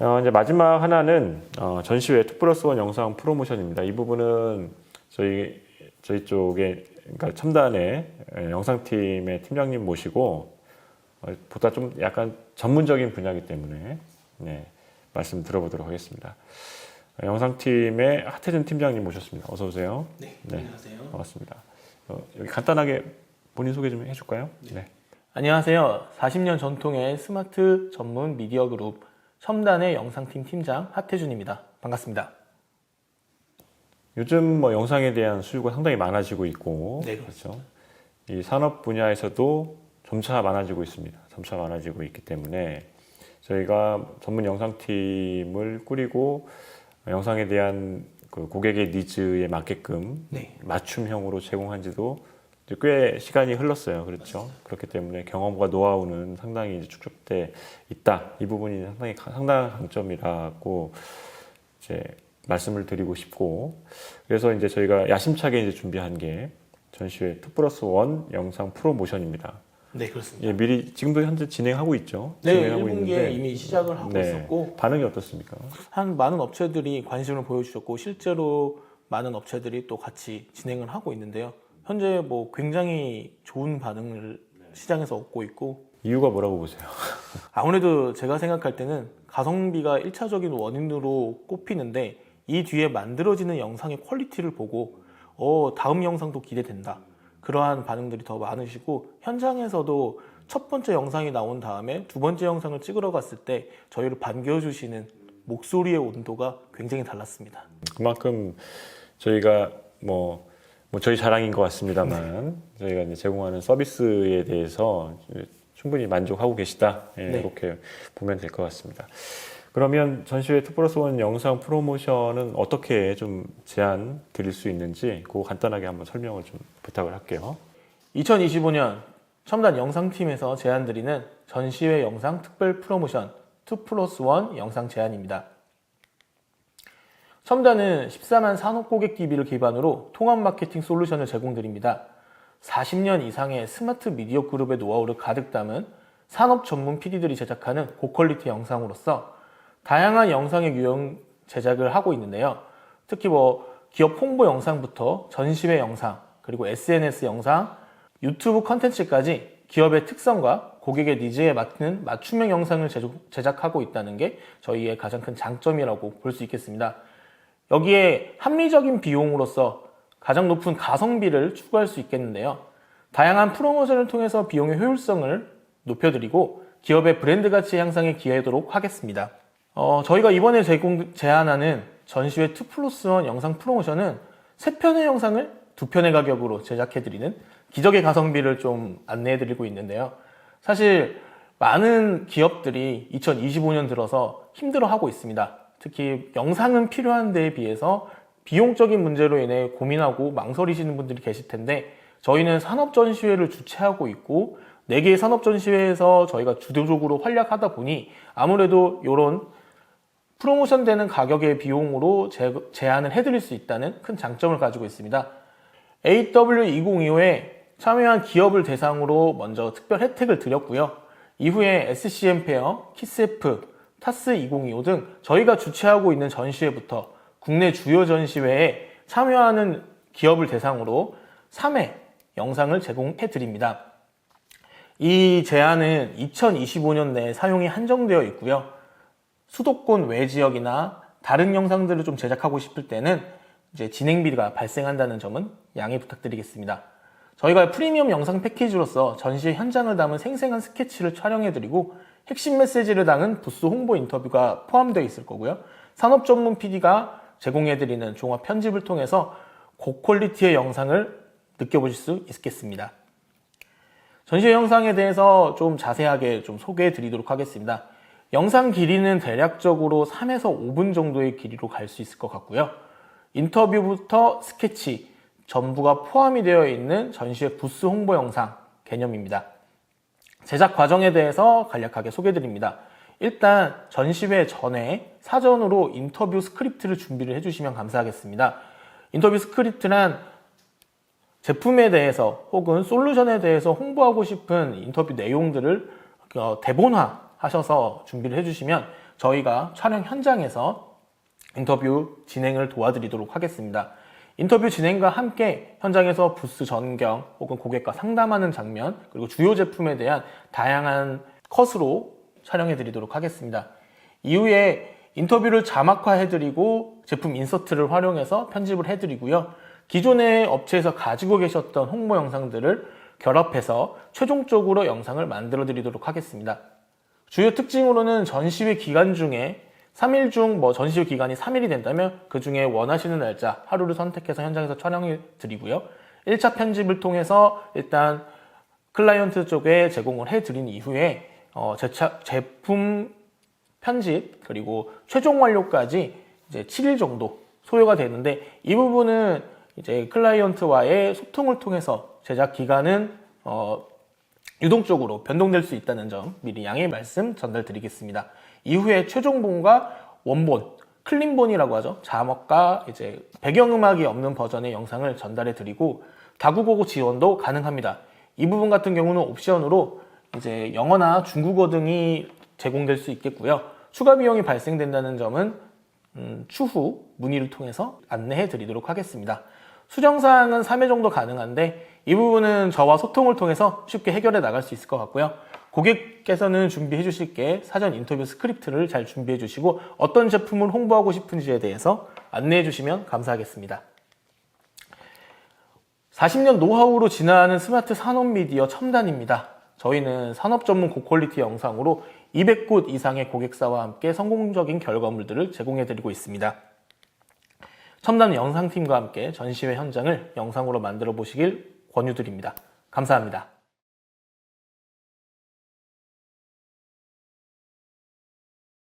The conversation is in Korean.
어, 이제 마지막 하나는 어, 전시회 2 플러스 1 영상 프로모션입니다. 이 부분은 저희 저희 쪽에 그러니까 첨단의 예, 영상팀의 팀장님 모시고 어, 보다 좀 약간 전문적인 분야이기 때문에 네, 말씀 들어보도록 하겠습니다. 어, 영상팀의 하태준 팀장님 모셨습니다. 어서 오세요. 네, 네. 안녕하세요. 반갑습니다. 어, 여기 간단하게 본인 소개 좀 해줄까요? 네. 안녕하세요. 40년 전통의 스마트 전문 미디어 그룹 첨단의 영상팀 팀장 하태준입니다. 반갑습니다. 요즘 뭐 영상에 대한 수요가 상당히 많아지고 있고 네, 그렇죠. 이 산업 분야에서도 점차 많아지고 있습니다. 점차 많아지고 있기 때문에 저희가 전문 영상팀을 꾸리고 영상에 대한 그 고객의 니즈에 맞게끔 네. 맞춤형으로 제공한 지도 이제 꽤 시간이 흘렀어요. 그렇죠. 그렇기 때문에 경험과 노하우는 상당히 이제 축적돼 있다. 이 부분이 상당히 가- 상당한 강점이라고 이제 말씀을 드리고 싶고 그래서 이제 저희가 야심차게 이제 준비한 게 전시회 2 플러스 1 영상 프로모션입니다. 네, 그렇습니다. 예, 미리 지금도 현재 진행하고 있죠. 네, 진행하고 1분기에 이미 시작을 하고 네. 있었고 반응이 어떻습니까? 한 많은 업체들이 관심을 보여주셨고 실제로 많은 업체들이 또 같이 진행을 하고 있는데요. 현재 뭐 굉장히 좋은 반응을 시장에서 얻고 있고 이유가 뭐라고 보세요? 아무래도 제가 생각할 때는 가성비가 1차적인 원인으로 꼽히는데 이 뒤에 만들어지는 영상의 퀄리티를 보고 어, 다음 영상도 기대된다. 그러한 반응들이 더 많으시고 현장에서도 첫 번째 영상이 나온 다음에 두 번째 영상을 찍으러 갔을 때 저희를 반겨주시는 목소리의 온도가 굉장히 달랐습니다. 그만큼 저희가 뭐, 뭐 저희 자랑인 것 같습니다만 저희가 이제 제공하는 서비스에 대해서 충분히 만족하고 계시다 예, 네. 이렇게 보면 될 것 같습니다. 그러면 전시회 2 플러스 1 영상 프로모션은 어떻게 좀 제안 드릴 수 있는지 그거 간단하게 한번 설명을 좀 부탁을 할게요. 2025년 첨단 영상팀에서 제안 드리는 전시회 영상 특별 프로모션 2 플러스 1 영상 제안입니다. 첨단은 14만 산업 고객 DB를 기반으로 통합 마케팅 솔루션을 제공드립니다. 40년 이상의 스마트 미디어 그룹의 노하우를 가득 담은 산업 전문 PD들이 제작하는 고퀄리티 영상으로서 다양한 영상의 유형 제작을 하고 있는데요. 특히 뭐 기업 홍보 영상부터 전시회 영상, 그리고 SNS 영상, 유튜브 컨텐츠까지 기업의 특성과 고객의 니즈에 맞는 맞춤형 영상을 제작- 제작하고 있다는 게 저희의 가장 큰 장점이라고 볼 수 있겠습니다. 여기에 합리적인 비용으로서 가장 높은 가성비를 추구할 수 있겠는데요. 다양한 프로모션을 통해서 비용의 효율성을 높여드리고 기업의 브랜드 가치 향상에 기여하도록 하겠습니다. 어, 저희가 이번에 제공, 제안하는 전시회 2 플러스 1 영상 프로모션은 3편의 영상을 2편의 가격으로 제작해드리는 기적의 가성비를 좀 안내해드리고 있는데요. 사실 많은 기업들이 2025년 들어서 힘들어하고 있습니다. 특히 영상은 필요한 데에 비해서 비용적인 문제로 인해 고민하고 망설이시는 분들이 계실 텐데 저희는 산업전시회를 주최하고 있고 4개의 산업전시회에서 저희가 주도적으로 활약하다 보니 아무래도 이런 프로모션 되는 가격의 비용으로 제, 제안을 해드릴 수 있다는 큰 장점을 가지고 있습니다. AW2025에 참여한 기업을 대상으로 먼저 특별 혜택을 드렸고요. 이후에 SCM 페어, 키스F, 타스 2025 등 저희가 주최하고 있는 전시회부터 국내 주요 전시회에 참여하는 기업을 대상으로 3회 영상을 제공해 드립니다. 이 제안은 2025년 내에 사용이 한정되어 있고요. 수도권 외 지역이나 다른 영상들을 좀 제작하고 싶을 때는 이제 진행비가 발생한다는 점은 양해 부탁드리겠습니다. 저희가 프리미엄 영상 패키지로서 전시회 현장을 담은 생생한 스케치를 촬영해드리고 핵심 메시지를 담은 부스 홍보 인터뷰가 포함되어 있을 거고요. 산업 전문 PD가 제공해드리는 종합 편집을 통해서 고퀄리티의 영상을 느껴보실 수 있겠습니다. 전시회 영상에 대해서 좀 자세하게 좀 소개해 드리도록 하겠습니다. 영상 길이는 대략적으로 3에서 5분 정도의 길이로 갈 수 있을 것 같고요. 인터뷰부터 스케치, 전부가 포함이 되어 있는 전시회 부스 홍보 영상 개념입니다. 제작 과정에 대해서 간략하게 소개해 드립니다. 일단 전시회 전에 사전으로 인터뷰 스크립트를 준비를 해주시면 감사하겠습니다. 인터뷰 스크립트란 제품에 대해서 혹은 솔루션에 대해서 홍보하고 싶은 인터뷰 내용들을 어, 대본화 하셔서 준비를 해주시면 저희가 촬영 현장에서 인터뷰 진행을 도와드리도록 하겠습니다. 인터뷰 진행과 함께 현장에서 부스 전경 혹은 고객과 상담하는 장면 그리고 주요 제품에 대한 다양한 컷으로 촬영해 드리도록 하겠습니다. 이후에 인터뷰를 자막화해 드리고 제품 인서트를 활용해서 편집을 해 드리고요. 기존의 업체에서 가지고 계셨던 홍보 영상들을 결합해서 최종적으로 영상을 만들어 드리도록 하겠습니다. 주요 특징으로는 전시회 기간 중에 3일 중 뭐 전시회 기간이 3일이 된다면 그 중에 원하시는 날짜 하루를 선택해서 현장에서 촬영해 드리고요. 1차 편집을 통해서 일단 클라이언트 쪽에 제공을 해 드린 이후에 어, 제차, 제품 편집 그리고 최종 완료까지 이제 7일 정도 소요가 되는데 이 부분은 이제 클라이언트와의 소통을 통해서 제작 기간은 어, 유동적으로 변동될 수 있다는 점 미리 양해 말씀 전달드리겠습니다. 이후에 최종본과 원본, 클린본이라고 하죠. 자막과 이제 배경음악이 없는 버전의 영상을 전달해 드리고 다국어 지원도 가능합니다. 이 부분 같은 경우는 옵션으로 이제 영어나 중국어 등이 제공될 수 있겠고요. 추가 비용이 발생된다는 점은 음, 추후 문의를 통해서 안내해 드리도록 하겠습니다. 수정사항은 3회 정도 가능한데 이 부분은 저와 소통을 통해서 쉽게 해결해 나갈 수 있을 것 같고요. 고객께서는 준비해 주실 게 사전 인터뷰 스크립트를 잘 준비해 주시고 어떤 제품을 홍보하고 싶은지에 대해서 안내해 주시면 감사하겠습니다. 40년 노하우로 진화하는 스마트 산업 미디어 첨단입니다. 저희는 산업 전문 고퀄리티 영상으로 200곳 이상의 고객사와 함께 성공적인 결과물들을 제공해 드리고 있습니다. 첨단 영상팀과 함께 전시회 현장을 영상으로 만들어 보시길 권유드립니다. 감사합니다.